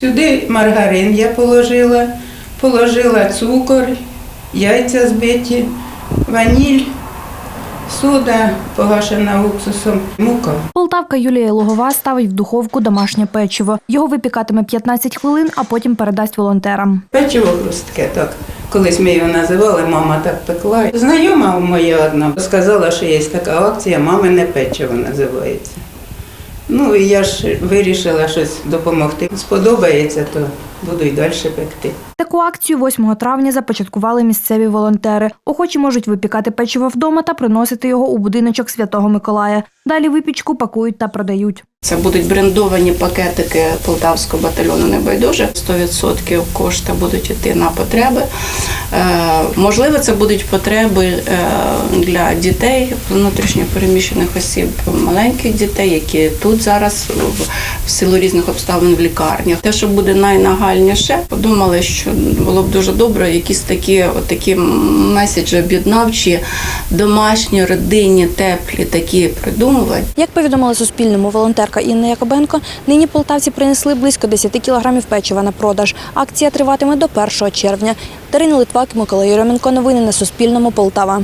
Сюди маргарин я положила, положила цукор, яйця збиті, ваніль, сода погашена уксусом, мука. Полтавка Юлія Логова ставить в духовку домашнє печиво. Його випікатиме 15 хвилин, а потім передасть волонтерам. Печиво хрустке, так. Колись ми його називали, мама так пекла. Знайома моя одна сказала, що є така акція Мамине печиво називається. Ну я ж вирішила щось допомогти. Сподобається, то буду й далі пекти. Таку акцію 8 травня започаткували місцеві волонтери. Охочі можуть випікати печиво вдома та приносити його у будиночок Святого Миколая. Далі випічку пакують та продають. Це будуть брендовані пакетики Полтавського батальйону Небайдуже. 100% кошти будуть йти на потреби. Е, можливо, це будуть потреби е, для дітей, внутрішньопереміщених осіб, маленьких дітей, які тут зараз в- силу різних обставин в лікарнях. Те, що буде найнагальніше, подумали, що було б дуже добре якісь такі, от такі меседжі об'єднавчі, домашні, родинні, теплі, такі придумувати. Як повідомила Суспільному волонтерка Інна Якобенко, нині полтавці принесли близько 10 кілограмів печива на продаж. Акція триватиме до 1 червня. Дарина Литвак, Микола Єременко. Новини на Суспільному. Полтава.